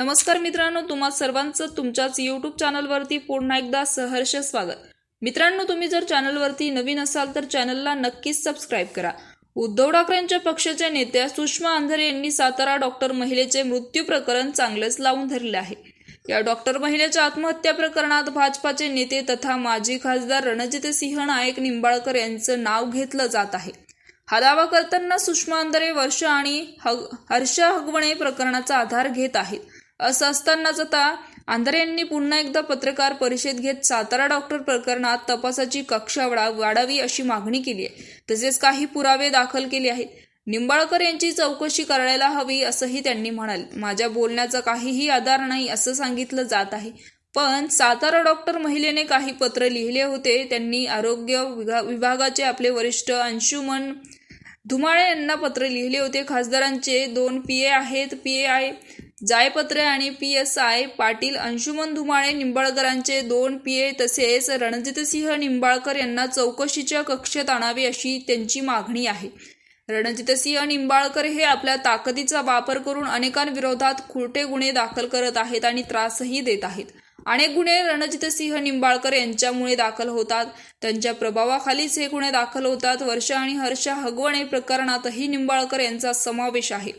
नमस्कार मित्रांनो तुम्हा सर्वांचं तुमच्याच यूट्यूब चॅनलवरती पुन्हा एकदा सहर्ष स्वागत. मित्रांनो तुम्ही जर चॅनलवरती नवीन असाल तर चॅनलला नक्कीच सबस्क्राईब करा. उद्धव ठाकरेंच्या पक्षाच्या नेत्या सुषमा अंधारे यांनी सातारा डॉक्टर महिलेचे मृत्यू प्रकरण चांगलेच लावून धरले आहे. या डॉक्टर महिलेच्या आत्महत्या प्रकरणात भाजपाचे नेते तथा माजी खासदार रणजितसिंह नाईक निंबाळकर यांचं नाव घेतलं जात आहे. हा दावा करताना सुषमा अंधारे वर्ष आणि हग हर्ष हगवणे प्रकरणाचा आधार घेत आहेत. असं असतानाच आता आंधारे यांनी पुन्हा एकदा पत्रकार परिषद घेत सातारा डॉक्टर प्रकरणात तपासाची कक्षा वाढा- वाढावी अशी मागणी केली आहे. तसेच काही पुरावे दाखल केले आहेत. निंबाळकर यांची चौकशी करायला हवी असंही त्यांनी म्हणाले. माझ्या बोलण्याचा काहीही आधार नाही असं सांगितलं जात आहे. पण सातारा डॉक्टर महिलेने काही पत्र लिहिले होते. त्यांनी आरोग्य विभागाचे आपले वरिष्ठ अंशुमन धुमाळे यांना पत्र लिहिले होते. खासदारांचे दोन पी ए आहेत. पी ए आय जायपत्रे आणि P S I Patil Anshuman Dhumale निंबाळकरांचे दोन पी ए तसेच रणजितसिंह निंबाळकर यांना चौकशीच्या कक्षेत आणावे अशी त्यांची मागणी आहे. रणजितसिंह निंबाळकर हे आपल्या ताकदीचा वापर करून अनेकांविरोधात खोटे गुन्हे दाखल करत आहेत आणि त्रासही देत आहेत. अनेक गुन्हे रणजितसिंह निंबाळकर यांच्यामुळे दाखल होतात. त्यांच्या प्रभावाखालीच हे गुन्हे दाखल होतात. वर्षा आणि हर्ष हगवणे प्रकरणातही निंबाळकर यांचा समावेश आहे.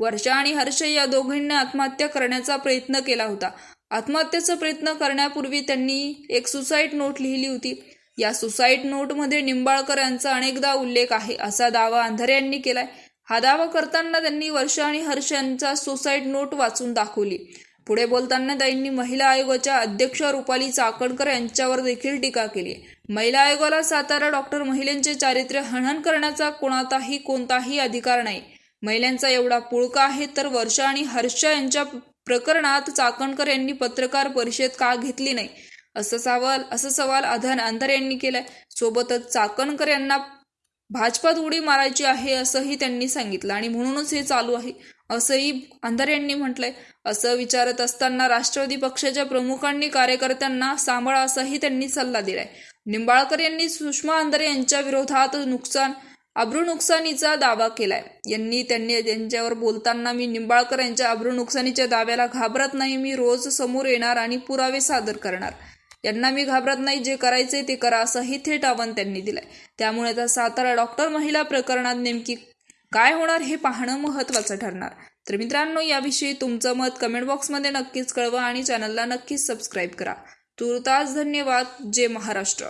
वर्षा आणि हर्ष या दोघींनी आत्महत्या करण्याचा प्रयत्न केला होता. आत्महत्येचा प्रयत्न करण्यापूर्वी त्यांनी एक सुसाईड नोट लिहिली होती. या सुसाईड नोटमध्ये निंबाळकर यांचा अनेकदा उल्लेख आहे असा दावा अंधारे यांनी केलाय. हा दावा करताना त्यांनी वर्षा आणि हर्ष यांचा सुसाईड नोट वाचून दाखवली. पुढे बोलताना त्यांनी महिला आयोगाच्या अध्यक्ष रुपाली चाकणकर यांच्यावर देखील टीका केली. महिला आयोगाला सातारा डॉक्टर महिलांचे चारित्र्य हनन करण्याचा कोणाचाही कोणताही अधिकार नाही. महिलांचा एवढा पुळका आहे तर वर्षा आणि हर्ष यांच्या प्रकरणात चाकणकर यांनी पत्रकार परिषद का घेतली नाही? असं सवाल असं सवाल अधन अंधारे यांनी केलाय. सोबतच चाकणकर यांना भाजपात उडी मारायची आहे असंही त्यांनी सांगितलं आणि म्हणूनच हे चालू आहे असंही अंधारे यांनी म्हटलंय. असं विचारत असताना राष्ट्रवादी पक्षाच्या प्रमुखांनी कार्यकर्त्यांना सांभाळा असाही त्यांनी सल्ला दिलाय. निंबाळकर यांनी सुषमा अंधारे यांच्या विरोधात नुकसान अब्रू नुकसानीचा दावा केलाय. यांनी त्यांनी त्यांच्यावर बोलताना मी निंबाळकर यांच्या अब्रू नुकसानीच्या दाव्याला घाबरत नाही मी रोज समोर येणार आणि पुरावे सादर करणार. यांना मी घाबरत नाही जे करायचे ते करा असंही थेट आव्हान त्यांनी दिलंय. त्यामुळे आता सातारा डॉक्टर महिला प्रकरणात नेमकी काय होणार हे पाहणं महत्त्वाचं ठरणार. तर मित्रांनो याविषयी तुमचं मत कमेंट बॉक्समध्ये नक्कीच कळवा आणि चॅनलला नक्कीच सबस्क्राईब करा. तुर्तास धन्यवाद. जय महाराष्ट्र.